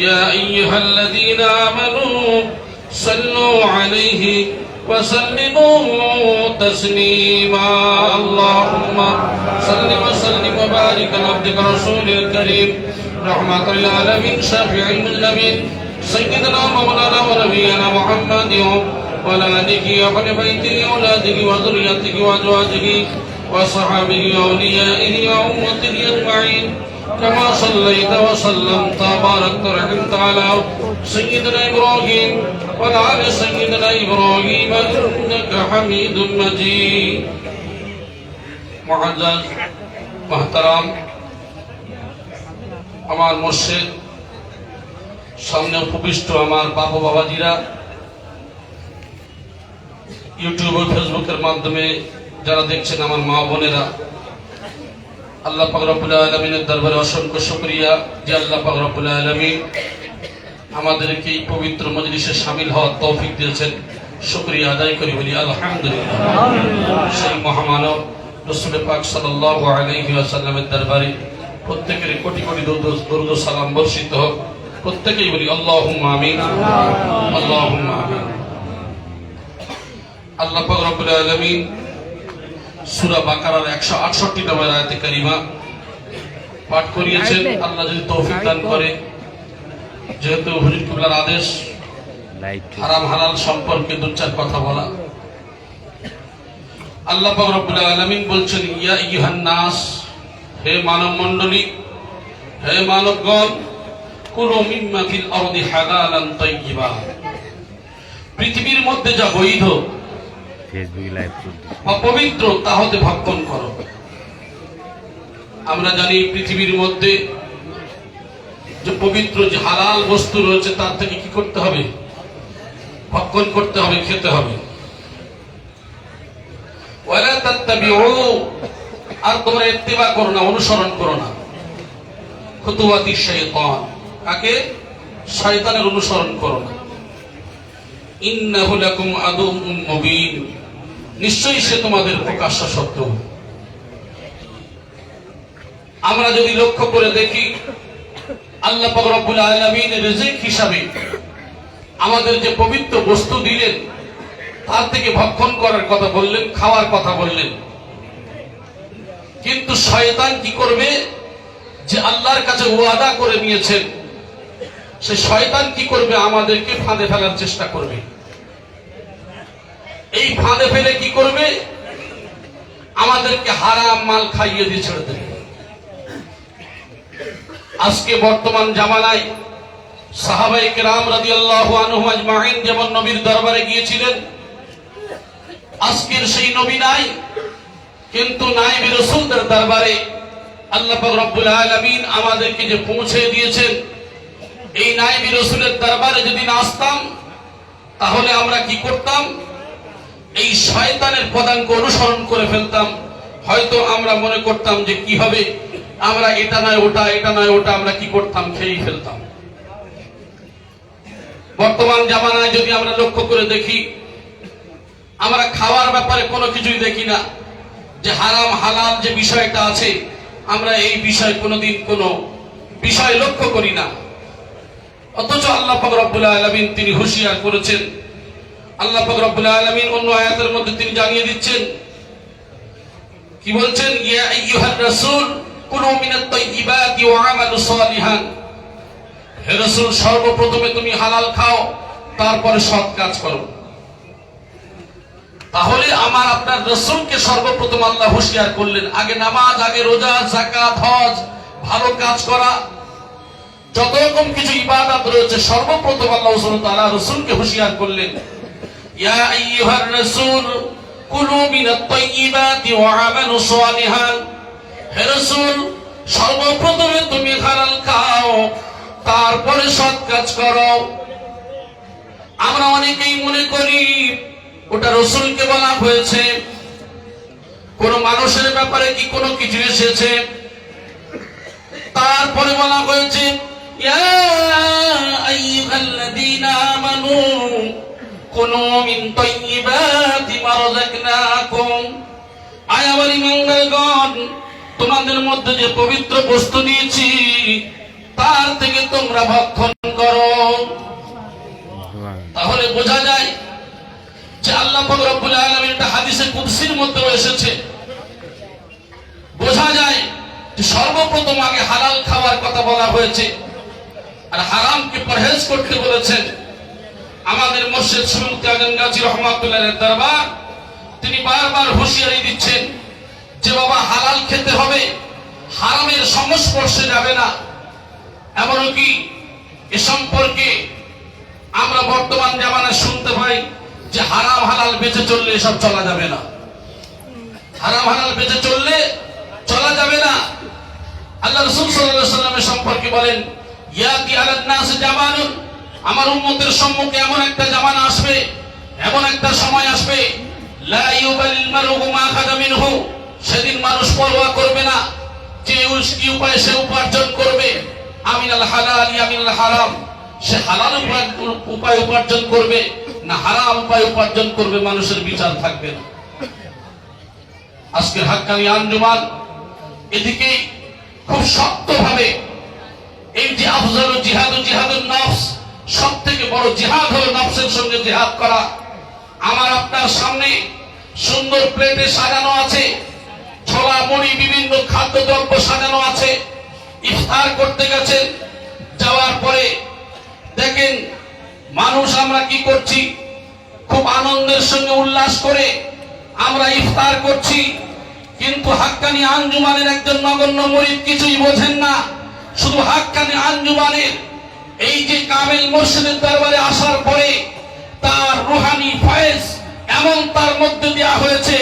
يا أيها الذين آمنوا صلوا عليه وسلموا تسليما. اللهم صل وسلم وبارك على عبدك رسول الكريم. رحمة للعالمين شافع المسلمين سيدنا مولانا ونبينا محمد آله وأهل بيته وأولاده وذريته وأزواجه وصحابه وأوليائه وأمته أجمعين. كما صليت وسلمت وباركت ورحمت على سيدنا إبراهيم وعلى آل سيدنا إبراهيم إنك حميد مجيد معزز محترم আমার মসজিদ সামনে উপবিষ্ট আমার বাবা বাবাজিরা ইউটিউব ও ফেসবুকের মাধ্যমে যারা দেখছেন আমার মা বোনেরা আল্লাহ পাক রব্বুল আলমিনের দরবারে অসংখ্য শুকরিয়া যে আল্লাহ পাক রব্বুল আলমিন আমাদেরকে এই পবিত্র মজলিসে সামিল হওয়ার তৌফিক দিয়েছেন। শুকরিয়া আদায় করি বলি, আলহামদুলিল্লাহ। সেই মহামানব রসুল পাক সাল্লাল্লাহু আলাইহি ওয়াসাল্লামের দরবারে প্রত্যেকের কোটি কোটি দরুদ সালাম বর্ষিত হোক। প্রত্যেকেই বলি, আল্লাহুম্মা আমিন। আল্লাহুম্মা আমিন। আল্লাহ পাক রব্বুল আলামিন সূরা বাকারার 168 নম্বর আয়াতে কারিমা পাঠ করিয়েছেন। আল্লাহ যদি তৌফিক দান করে। যেহেতু হুজুর কিবলার আদেশ হারাম হালাল সম্পর্কে দু চার কথা বলা। আল্লাহ পাক রব্বুল আলামিন বলছেন ইয়া আইয়ুহান নাস হে মানব মণ্ডলী হে মানবগণ কুলু মিম্মা ফিল আরদি হালালান তাইয়্যিবা। পৃথিবীর মধ্যে যা বৈধ ফেসবুকে লাইভ চলছে বা পবিত্র, তা ভক্ষণ করো। আমরা জানি পৃথিবীর মধ্যে যে পবিত্র, যে হালাল বস্তু রয়েছে, তার থেকে কি করতে হবে? ভক্ষণ করতে হবে, খেতে হবে। আর তোমরা করো না, অনুসরণ করো না। খুতুওয়াতি শাইতান। কাকে? শয়তানের অনুসরণ করো না। ইন্নাহু লাকুম মুবিন। নিশ্চয়ই সে তোমাদের প্রকাশ্য শত্রু। আমরা যদি লক্ষ্য করে দেখি, আল্লাহ রব্বুল আলামিন রিজিক হিসাবে আমাদের যে পবিত্র বস্তু দিলেন, তার থেকে ভক্ষণ করার কথা বললেন, খাওয়ার কথা বললেন। কিন্তু শয়তান কি করবে? যে আল্লাহর কাছে ওয়াদা করে নিয়েছেন, সে শয়তান কি করবে? আমাদেরকে ফাঁদে ফেলার চেষ্টা করবে। এই ফাঁদে ফেলে কি করবে? আমাদেরকে হারাম মাল খাইয়ে দিয়ে ছেড়ে দেবে। আজকে বর্তমান জামানায় সাহাবাই কেরাম রাদিয়াল্লাহু আনহু আজমাইন যেমন নবীর দরবারে গিয়েছিলেন, আজকের সেই নবী নাই, কিন্তু নাইবি রসুলদের দরবারে আল্লাহ রব্বুল আলামিন আমাদেরকে যে পৌঁছে দিয়েছেন, এই নাইবি রসুলের দরবারে যদি না আসতাম তাহলে আমরা কি করতাম? এই শয়তানের পদাঙ্ক অনুসরণ করে ফেলতাম। হয়তো আমরা মনে করতাম যে কি হবে? আমরা এটা নয়, ওটা, এটা নয়, ওটা আমরা কি করতাম? খেয়েই ফেলতাম। বর্তমান জামানায় যদি আমরা লক্ষ্য করে দেখি, আমরা খাওয়ার ব্যাপারে কোনো কিছুই দেখি না। যে হারাম, হালাল যে বিষয়টা আছে, আমরা এই বিষয় কোনোদিন কোনো বিষয় লক্ষ্য করি না। অথচ আল্লাহ রব্বুল আলামিন তিনি হুঁশিয়ার করেছেন আল্লাহ পাক রব্বুল আলামিন অন্য আয়াতের মধ্যে তিনি জানিয়ে দিচ্ছেন, কি বলছেন? ইয়া আইয়ুহার রাসূল, কুলু মিনাত তাইয়্যিবাতি ওয়া আমালু সালিহান। হে রাসূল, সর্বপ্রথমে তুমি হালাল খাও, তারপরে সৎ কাজ করো। তাহলে আমার আপনার রসুলকে সর্বপ্রথম আল্লাহ হুঁশিয়ার করলেন, আগে নামাজ, আগে রোজা জাকাত হজ, ভালো কাজ করা। যত রকম কিছু ইবাদত রয়েছে, সর্বপ্রথম আল্লাহ তাআলা রসুলকে হুঁশিয়ার করলেন আইয়ুহার রাসূল কুলু মিনাত তাইয়্যিবাতি ওয়া আমালু সালিহান হে রাসূল, সর্বপ্রথমে তুমি হালাল খাও, তারপরে সৎ কাজ করো। আমরা অনেকেই মনে করি ওটা রসুলকে বলা হয়েছে। কোন মানুষের ব্যাপারে কি কোনো কিছু এসেছে? তারপরে বলা হয়েছে কুনু মিন তাইয়্যিবাতি মা রাযাকনাকুম। আয় তোমাদের মধ্যে যে পবিত্র বস্তু নিয়েছি, তার থেকে তোমরা ভক্ষণ করো। তাহলে বোঝা যায় যে আল্লাহ রব্বুল আলামিন একটা হাদিসে কুদসির মধ্যে এসেছে। বোঝা যায় যে সর্বপ্রথম আগে হালাল খাওয়ার কথা বলা হয়েছে, আর হারামকে পরহেজ করতে বলেছেন। আমাদের মসজিদ সুলুক গাজী রহমাতুল্লাহ দরবার, তিনি বারবার হুঁশিয়ারি দিচ্ছেন যে বাবা হালাল খেতে হবে, হারামের সংস্পর্শে যাবে না। এমনকি এ সম্পর্কে আমরা বর্তমান জামানায় শুনতে পাই যে হারাম হালাল বেঁচে চললে এসব চলা যাবে না। হারাম হালাল বেঁচে চললে চলা যাবে না। আল্লাহ রসুল সাল্লাল্লাহু সাল্লামের সম্পর্কে বলেন, ইয়াতি আলান নাস জামানুন আমার উম্মতের সম্মুখে এমন একটা জামানা আসবে, এমন একটা সময় আসবে সেদিন মানুষ পরোয়া করবে না, যে উপায়ে সে উপার্জন করবে, আমিনাল হালাল ইয়ামিনাল হারাম, সে হালাল উপায়- উপায় উপার্জন করবে, না হারাম উপায় উপার্জন করবে মানুষের বিচার থাকবে না। আজকের হাক্কানি আঞ্জুমান, এদিকে খুব শক্তভাবে এই যে আফজাল জিহাদ জিহাদুল নফস সব থেকে বড় জিহাদ হলো নফসের সঙ্গে জিহাদ করা। আমার আপনার সামনে সুন্দর প্লেটে সাজানো আছে, ছোলা, মুড়ি, বিভিন্ন খাদ্যদ্রব্য সাজানো আছে। ইফতার করতে গেছেন যাওয়ার পরে দেখেন মানুষ আমরা কি করছি, খুব আনন্দের সঙ্গে উল্লাস করে আমরা ইফতার করছি, কিন্তু হাক্কানি আঞ্জুমানের একজন নগণ্য মরিদ কিছুই বোঝেন না, শুধু হাক্কানি আঞ্জুমানের এই যে কামেল মসজিদের দরবারে আসার পরে তার রুহানি ফয়েজ এমন তার মধ্যে দেওয়া হয়েছে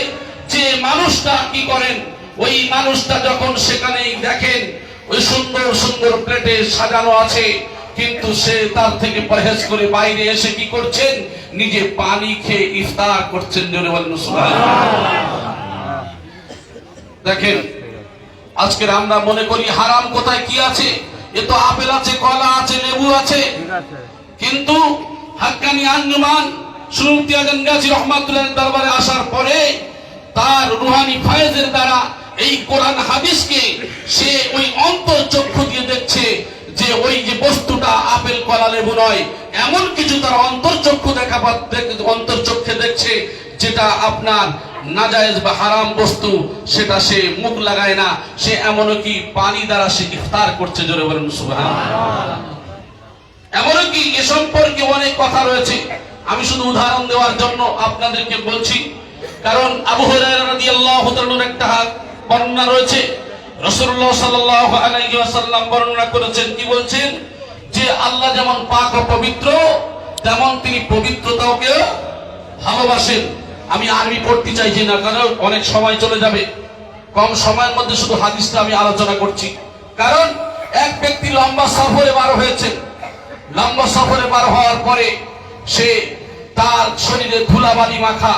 যে মানুষটা কি করেন? ওই মানুষটা যখন সেখানে দেখেন, ওই সুন্দর সুন্দর প্লেটে সাজানো আছে, কিন্তু সে তার থেকে পরহেজ করে বাইরে এসে কি করছেন? নিজে পানি খেয়ে ইফতার করছেন দেখেন, আজকের আমরা মনে করি হারাম কোথায় কি আছে? এ আপেল আছে, কলা আছে, লেবু আছে। কিন্তু হাক্কানি আঞ্জুমান গাজী রহমাতুল্লাহ দরবারে আসার পরে তার রুহানি ফায়েজের দ্বারা এই কোরআন হাদিসকে সে ওই অন্তর চক্ষু দিয়ে দেখছে যে ওই যে বস্তুটা আপেল, কলা, লেবু নয়, এমন কিছু তার অন্তর চক্ষু দেখা পা- অন্তর চক্ষে দেখছে যেটা আপনার নাজায়েজ বা হারাম বস্তু, সেটা সে মুখ লাগায় না, সে এমনকি পানি দ্বারা সে ইফতার করছে? জোরে বলেন এমনকি এ সম্পর্কে অনেক কথা রয়েছে। আমি শুধু উদাহরণ দেওয়ার জন্য আপনাদেরকে বলছি, কারণ আবু তাআলার একটা বর্ণনা রয়েছে। রাসূলুল্লাহ সাল্লাল্লাহু আলাইহি ওয়াসাল্লাম বর্ণনা করেছেন, কি বলছেন? যে আল্লাহ যেমন পাক ও পবিত্র, তেমন তিনি পবিত্রতাকে ভালোবাসেন। আমি আরবি পড়তে চাইছি না, কারণ অনেক সময় চলে যাবে। কম সময়ের মধ্যে শুধু হাদিসটা আমি আলোচনা করছি। কারণ এক ব্যক্তি লম্বা সফরে বার হয়েছে। লম্বা সফরে বার হওয়ার পরে সে তার শরীরে ধুলাবালি মাখা।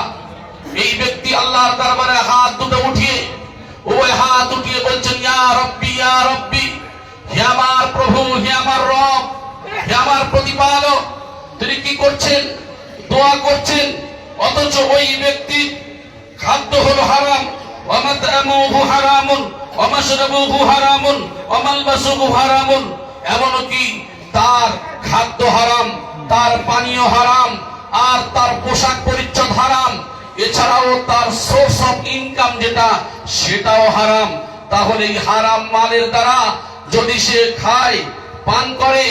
এই ব্যক্তি আল্লাহর দরবারে হাত দুটো উঠিয়ে ওই হাত উঠিয়ে বলছেন, ইয়া রব্বি ইয়া রব্বি, হে আমার প্রভু, হে আমার রব, হে আমার প্রতিপালক, তিনি কি করছেন? দোয়া করছেন অথচ ওই ব্যক্তি খাদ্য হলো হারাম। ওয়ামাতামুহু হারামুন, ওয়ামাশরাবুহু হারামুন, ওয়ামালবাসুহু হারামুন। এমনকি তার খাদ্য হারাম, তার পানীয় হারাম, আর তার পোশাক পরিচ্ছদ হারাম। এছাড়াও তার সোর্স অফ ইনকাম যেটা, সেটাও হারাম। তাহলে এই হারাম মালের দ্বারা যদি সে খায়, পান করে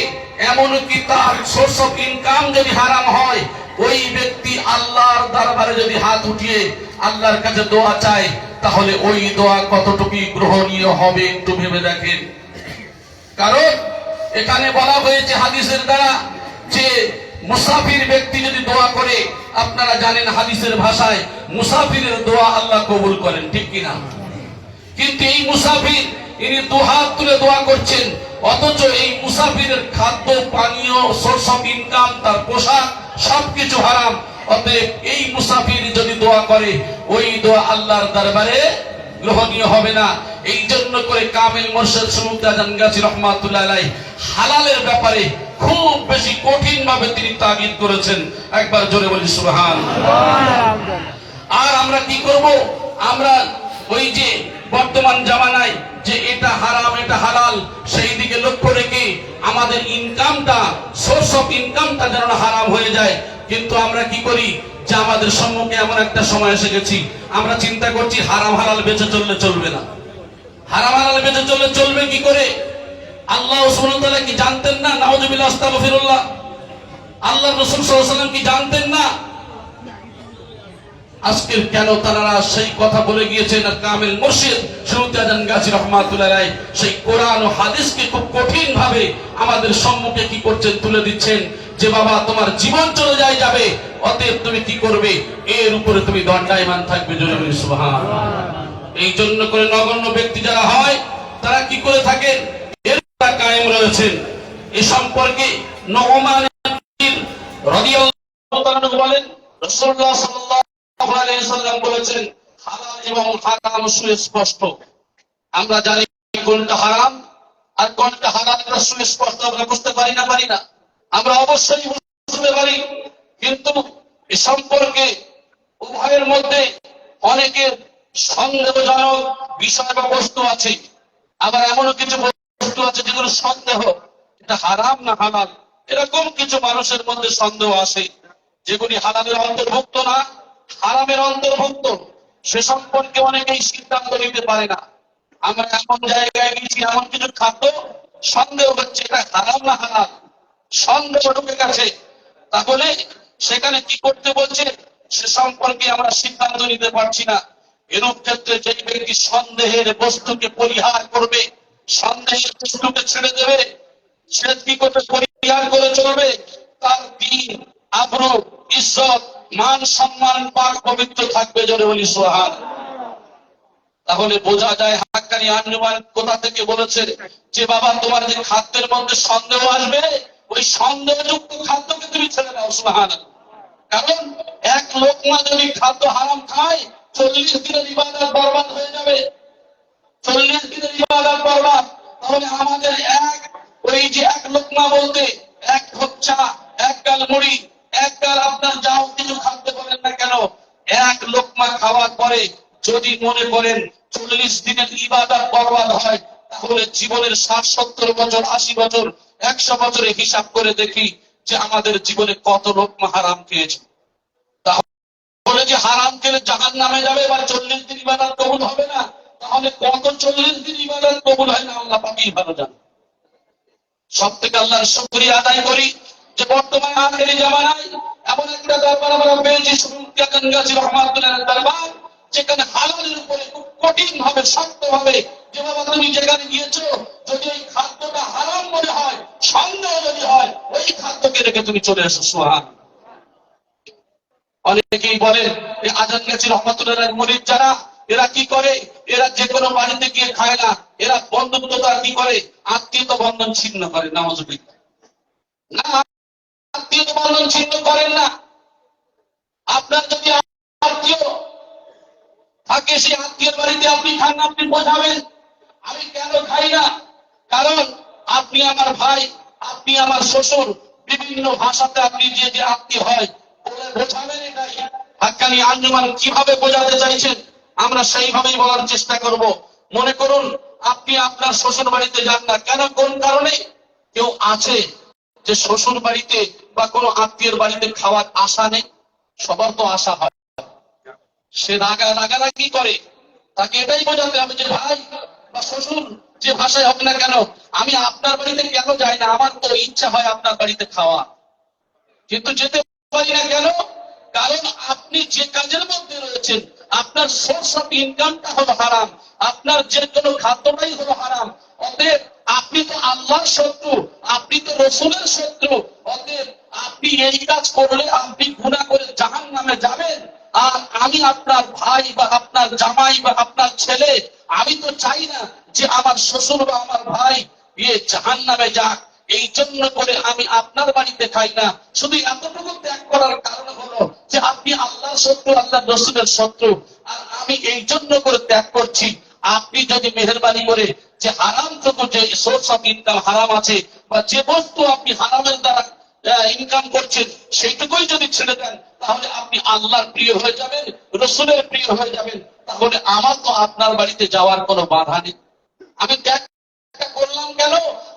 এমনকি তার সোর্স অফ ইনকাম যদি হারাম হয়? ওই ব্যক্তি আল্লাহর দরবারে যদি হাত উঠিয়ে আল্লাহর কাছে দোয়া চায়, তাহলে ওই দোয়া কতটুকু গ্রহণীয় হবে একটু ভেবে দেখেন। কারণ এখানে বলা হয়েছে হাদিসের দ্বারা যে মুসাফির ব্যক্তি যদি দোয়া করে, আপনারা জানেন হাদিসের ভাষায় মুসাফিরের দোয়া আল্লাহ কবুল করেন, ঠিক কিনা? কিন্তু এই মুসাফির, ইনি দুহাত তুলে দোয়া করছেন, অথচ এই মুসাফিরের খাদ্য, পানীয় সোর্স অফ ইনকাম তার পোশাক সবকিছু হারাম। অতএব এই মুসাফির যদি দোয়া করে ওই দোয়া আল্লাহর দরবারে গ্রহণীয় হবে না। এই জন্য করে কামিল মোর্শেদ আজান গাছি রহমাতুল্লাহ হালালের ব্যাপারে খুব বেশি কঠিন ভাবে তিনি তাগিদ করেছেন। একবার জোরে বলি সুবহান আর আমরা কি করব? আমরা ওই যে বর্তমান জামানায় যে এটা হারাম, এটা হালাল, সেই দিকে লক্ষ্য রেখে আমাদের ইনকামটা সোর্স অফ ইনকামটা যেন হারাম হয়ে যায়। কিন্তু আমরা কি করি? যে আমাদের সম্মুখে এমন একটা সময় এসে গেছি। আমরা চিন্তা করছি, হারাম হালাল বেঁচে চললে চলবে না। হারাম হালাল বেঁচে চললে চলবে কি করে? আল্লাহ কি জানতেন না? নাউজুবিল্লাহ আল্লাহ রাসূল সাল্লাল্লাহু কি জানতেন না? আজকের কেন তারা সেই কথা বলে গিয়েছেন আর কামিল মুর্শিদ? শুরুতে আজান গাজী রহমাতুল্লাহ রায় সেই কোরআন ও হাদিসকে খুব কঠিন ভাবে আমাদের সম্মুখে কি করছেন, তুলে দিচ্ছেন? যে বাবা, তোমার জীবন চলে যায় যাবে, অতএব তুমি কি করবে? এর উপরে তুমি দণ্ডায়মান থাকবে জোরে বলি সুবহানাল্লাহ। এই জন্য করে নগণ্য ব্যক্তি যারা হয়, তারা কি করে থাকেন? এর তারা কায়েম রয়েছেন। এ সম্পর্কে তাআলা বলেন আলাইহি সাল্লাম বলেছেন, হালাল এবং হারাম সুস্পষ্ট। আমরা জানি কোনটা হারাম আর কোনটা এটা সুস্পষ্ট, আমরা বুঝতে পারি না পারি না। আমরা অবশ্যই বুঝতে পারি, কিন্তু এ সম্পর্কে উভয়ের মধ্যে অনেকের সন্দেহজনক বিষয় বা বস্তু আছে। আবার এমনও কিছু বস্তু আছে যেগুলো সন্দেহ, এটা হারাম না হালাল? এরকম কিছু মানুষের মধ্যে সন্দেহ আসে যেগুলি হালালের অন্তর্ভুক্ত না। হারামের অন্তর্ভুক্ত। সে সম্পর্কে অনেকেই সিদ্ধান্ত নিতে পারে না। আমরা এমন জায়গায় গেছি, এমন কিছু খাদ্য, সন্দেহ হচ্ছে এটা হারাম না হালাল সন্দেহ ঢুকে গেছে। তাহলে সেখানে কি করতে বলছে? সে সম্পর্কে আমরা সিদ্ধান্ত নিতে পারছি না। এরূপ ক্ষেত্রে যে ব্যক্তি সন্দেহের বস্তুকে পরিহার করবে, সন্দেহের বস্তুকে ছেড়ে দেবে, সে কি করবে? পরিহার করে চলবে। তার দিন আব্রু ইজ্জত মান সম্মান পাক পবিত্র থাকবে জোরে বলি সোহান তাহলে বোঝা যায় হাক্কানি আঞ্জুমান কোথা থেকে বলেছে যে বাবা, তোমার যে খাদ্যের মধ্যে সন্দেহ আসবে, ওই সন্দেহযুক্ত খাদ্যকে তুমি ছেড়ে দাও সুহান কারণ এক লোকমা যদি খাদ্য হারাম খায়, চল্লিশ দিনের ইবাদত বরবাদ হয়ে যাবে। চল্লিশ দিনের ইবাদত বরবাদ। তাহলে আমাদের এক, ওই যে এক লোকমা বলতে, এক খোচ্চা এক গাল মুড়ি এক গাল আপনার যাও কিছু খাদ্য বলেন না কেন? এক লোকমা খাওয়ার পরে যদি মনে করেন চল্লিশ দিনের ইবাদত বরবাদ হয়, তাহলে জীবনের ষাট, সত্তর বছর, আশি বছর, একশো বছরে হিসাব করে দেখি যে আমাদের জীবনে কত লোকমা হারাম খেয়েছে। তাহলে যে হারাম খেলে জাহান নামে যাবে বা চল্লিশ দিন ইবাদত কবুল হবে না, তাহলে কত চল্লিশ দিন ইবাদত কবুল হয় না? আল্লাহ পাকেই ভালো জানে। সব থেকে আল্লাহর শুকরিয়া আদায় করি। যে এমন একটা দরবার আমরা পেয়েছি রহমাতুল্লাহ দরবার, যেখানে হালালের উপরে খুব কঠিন ভাবে শক্ত ভাবে তুমি যেখানে গিয়েছো, যদি খাদ্যটা হারাম মনে হয়, সন্দেহ যদি হয়, ওই খাদ্যকে রেখে তুমি চলে এসো সোহান অনেকেই বলেন এই আজান গেছে রহমতুল্লাহ মরিদ যারা, এরা কি করে? এরা যে কোনো বাড়িতে গিয়ে খায় না। এরা বন্ধুত্বতা কি করে? আত্মীয়তা বন্ধন ছিন্ন করে নামাজ না বন্ধন ছিন্ন করেন না। আপনার যদি আত্মীয় থাকে, সেই আত্মীয় বাড়িতে আপনি খান, আপনি বোঝাবেন, আমি কেন খাই না? কারণ আপনি আমার ভাই, আপনি আমার শ্বশুর, বিভিন্ন ভাষাতে আপনি যে যে আত্মীয় হয় বোঝাবেন এটাই। হাক্কানি আঞ্জুমান কীভাবে বোঝাতে চাইছেন, আমরা সেইভাবেই বলার চেষ্টা করব। মনে করুন, আপনি আপনার শ্বশুর বাড়িতে যান না। কেন? কোন কারণে? কেউ আছে যে শ্বশুর বাড়িতে বা কোনো আত্মীয়ের বাড়িতে খাওয়ার আশা নেই, সবার তো আশা হয়। সে রাগা রাগারাগি করে, তাকে এটাই বোঝাতে হবে যে, ভাই বা শ্বশুর, যে ভাষায় হোক না কেন, আমি আপনার বাড়িতে কেন যাই না? আমার তো ইচ্ছা হয় আপনার বাড়িতে খাওয়া। কিন্তু যেতে পারি না কেন? কারণ আপনি যে কাজের মধ্যে রয়েছেন, আপনার সোর্স অফ ইনকামটা হলো হারাম, আপনার যে কোনো খাদ্যটাই হলো হারাম। অতএব আপনি তো আল্লাহর শত্রু, আপনি তো রসুলের শত্রু। এই কাজ করলে আপনি গুণা করে জাহান নামে যাবেন। আর আমি আপনার ভাই বা আপনার জামাই বা আপনার ছেলে, আমি তো চাই না যে আমার শ্বশুর বা আমার ভাই ইয়ে জাহান নামে যাক। এই জন্য করে আমি আপনার বাড়িতে খাই না। শুধু এতটুকু ত্যাগ করার কারণ হলো যে আপনি আল্লাহর শত্রু আল্লাহ রসুলের শত্রু। আর আমি এই জন্য করে ত্যাগ করছি, আপনি যদি মেহরবানি করে যে হারাম যে সোর্স অফ ইনকাম হারাম আছে, বা যে বস্তু আপনি হারামের দ্বারা ইনকাম করছেন, সেইটুকুই যদি ছেড়ে দেন, তাহলে আপনি আল্লাহর প্রিয় হয়ে যাবেন, রসুলের প্রিয় হয়ে যাবেন। তাহলে আমার তো আপনার বাড়িতে যাওয়ার কোনো বাধা নেই। আমি ত্যাগ করলাম কেন?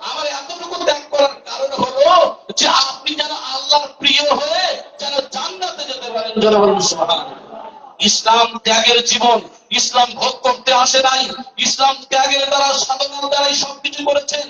আমার এতটুকু ত্যাগ করার কারণ হলো যে আপনি যেন আল্লাহর প্রিয় হয়ে যেন জান্নাতে যেতে পারেন জনগণ বলুন ইসলাম ত্যাগের জীবন, ইসলাম ভোগ করতে আসে নাই। ইসলাম ত্যাগের দ্বারা, সাধনার দ্বারাই সবকিছু করেছেন।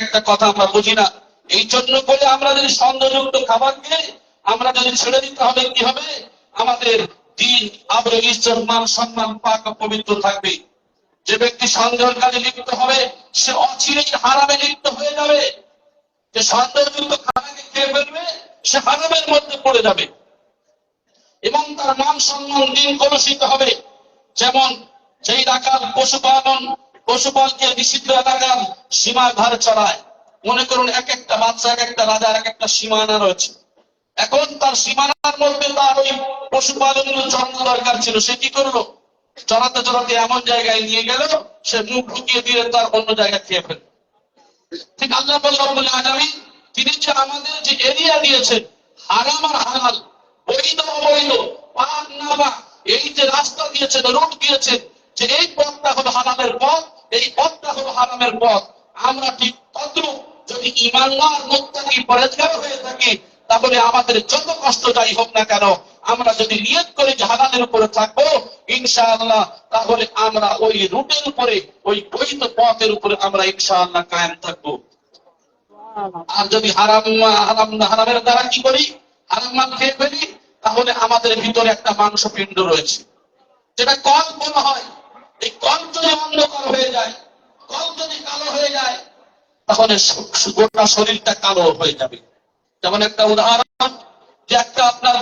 একটা কথা আমরা বুঝি না। এই জন্য বলে আমরা যদি সন্দেহযুক্ত খাবার খেয়ে, আমরা যদি ছেড়ে দিতে হবে, কি হবে? আমাদের দিন আবরে ইজ্জত মান, সম্মান, পাক পবিত্র থাকবে। যে ব্যক্তি সন্দেহের কাজে লিপ্ত হবে, সে অচিরেই হারামে লিপ্ত হয়ে যাবে। যে সন্দেহযুক্ত খানাকে খেয়ে ফেলবে, সে হারামের মধ্যে পড়ে যাবে। এবং তার নাম সম্মান দিন কলুষিত হবে। যেমন যেই এলাকার পশুপালন, পশুপালকে নিষিদ্ধ এলাকার সীমায় ধারে চড়ায়। মনে করুন এক একটা বাচ্চা, এক একটা রাজার এক একটা সীমানা রয়েছে। এখন তার সীমানার মধ্যে তার ওই পশুপালনের জন্ম দরকার ছিল। সে কি করল? চড়াতে চড়াতে এমন জায়গায় নিয়ে গেল সে মুখ ঢুকিয়ে দিয়ে তার অন্য জায়গায় খেয়ে ফেলল। ঠিক আল্লাহ বলে আগামী তিনি যে আমাদের যে এরিয়া দিয়েছেন হারাম আর হালাল বৈধ অবৈধ পাক না পাক, এই যে রাস্তা দিয়েছেন রুট দিয়েছেন যে এই পথটা হলো হারামের পথ এই পথটা হলো হারামের পথ। আমরা ঠিক তদ্রুপ যদি ইমানদার মুত্তাকি পরেজগার হয়ে থাকি তাহলে আমাদের যত কষ্ট যাই হোক না কেন আমরা যদি নিয়ত করে হালালের উপরে থাকব ইনশাআল্লাহ, তাহলে আমরা ওই রুটের উপরে, ওই বৈধ পথের উপরে আমরা ইনশাআল্লাহ কায়েম থাকব। আর যদি হারাম হারাম, হারামের দ্বারা কি করি? হারাম মাল খেয়ে ফেলি, তাহলে আমাদের ভিতরে একটা মাংস পিণ্ড রয়েছে। যেটা কল বলা হয়, এই কল যদি অন্ধকার হয়ে যায়, কল যদি কালো হয়ে যায়, তাহলে গোটা শরীরটা কালো হয়ে যাবে। যেমন একটা উদাহরণ, যে একটা আপনার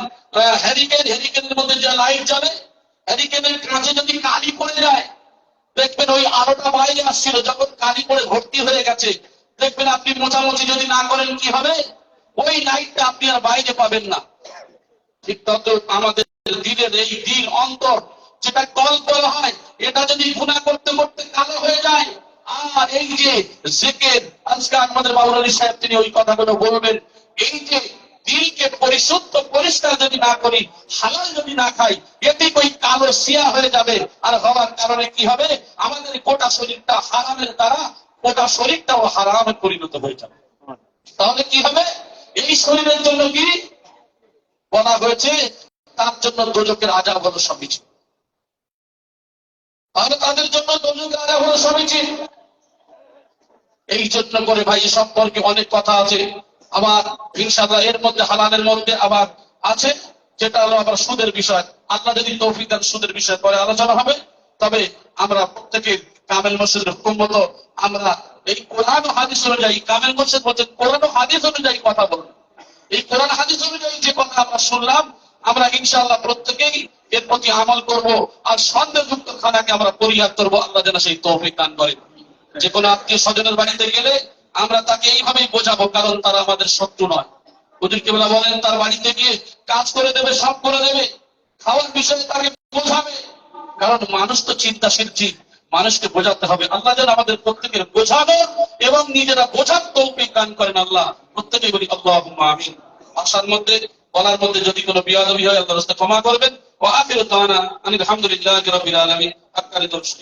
হ্যারিকেন হ্যারিকেনের মধ্যে যে লাইট জ্বলে হ্যারিকেনের কাছে যদি কালি পড়ে যায়, দেখবেন ওই আলোটা বাইরে আসছিল, যখন কালি পড়ে ভর্তি হয়ে গেছে। দেখবেন আপনি মোছামুছি যদি না করেন কি হবে? ওই লাইটটা আপনি আর বাইরে পাবেন না। ঠিক তত আমাদের দিলের এই দিল অন্তর, যেটা কল বলা হয়, এটা যদি গুণা করতে করতে কালো হয়ে যায়, আর এই যে জেকের, আজকে আমাদের বাবুরালী সাহেব তিনি ওই কথাগুলো বলবেন, এই যে দিলকে পরিশুদ্ধ পরিষ্কার যদি না করি, হালাল যদি না খাই এতে ওই কালো সিয়া হয়ে যাবে। আর হওয়ার কারণে কি হবে? আমাদের গোটা শরীরটা হারামের দ্বারা, গোটা শরীরটাও হারামে পরিণত হয়ে যাবে। তাহলে কি হবে? এই শরীরের জন্য কি বলা হয়েছে, তার জন্য দোজকের আজাব হলো সমীচীন তাহলে তাদের জন্য দোজকের আজাব হলো সমীচীন এই জন্য করে ভাই সম্পর্কে অনেক কথা আছে। আবার ইনশাআল্লাহ এর মধ্যে হালালের মধ্যে আবার আছে, যেটা হলো আবার সুদের বিষয়। আল্লাহ যদি তৌফিক দেন, সুদের বিষয় পরে আলোচনা হবে। তবে আমরা প্রত্যেকে কামেল মসজিদের হুকুম মতো আমরা এই কোরআন হাদিস অনুযায়ী, কামেল মসজিদ বলতে কোরআন হাদিস অনুযায়ী কথা বলব। এই কোরআন হাদিস অনুযায়ী যে কথা আমরা শুনলাম, আমরা ইনশাআল্লাহ প্রত্যেকেই এর প্রতি আমল করব আর সন্দেহযুক্ত খানাকে আমরা পরিহার করব। আল্লাহ যেন সেই তৌফিক দান করেন যে কোনো আত্মীয় স্বজনের বাড়িতে গেলে আমরা তাকে এইভাবেই বোঝাবো, কারণ তারা আমাদের শত্রু নয়। হুজুর কেবলা বলেন, তার বাড়িতে গিয়ে কাজ করে দেবে, সব করে দেবে, খাওয়ার বিষয়ে তাকে বোঝাবে। কারণ মানুষ তো চিন্তাশীল জীব, মানুষকে বোঝাতে হবে। আল্লাহ যেন আমাদের প্রত্যেকের বোঝানো এবং নিজেরা বোঝার তৌফিক দান করেন আল্লাহ। প্রত্যেকেই বলি আল্লাহ আমিন। ভাষার মধ্যে, বলার মধ্যে যদি কোনো বিয়াদবি হয় আল্লাহ রাস্তায় ক্ষমা করবেন। ও আখির দাওয়ানা আনিল হামদুলিল্লাহি রাব্বিল আলামিন। আকারে দর্শক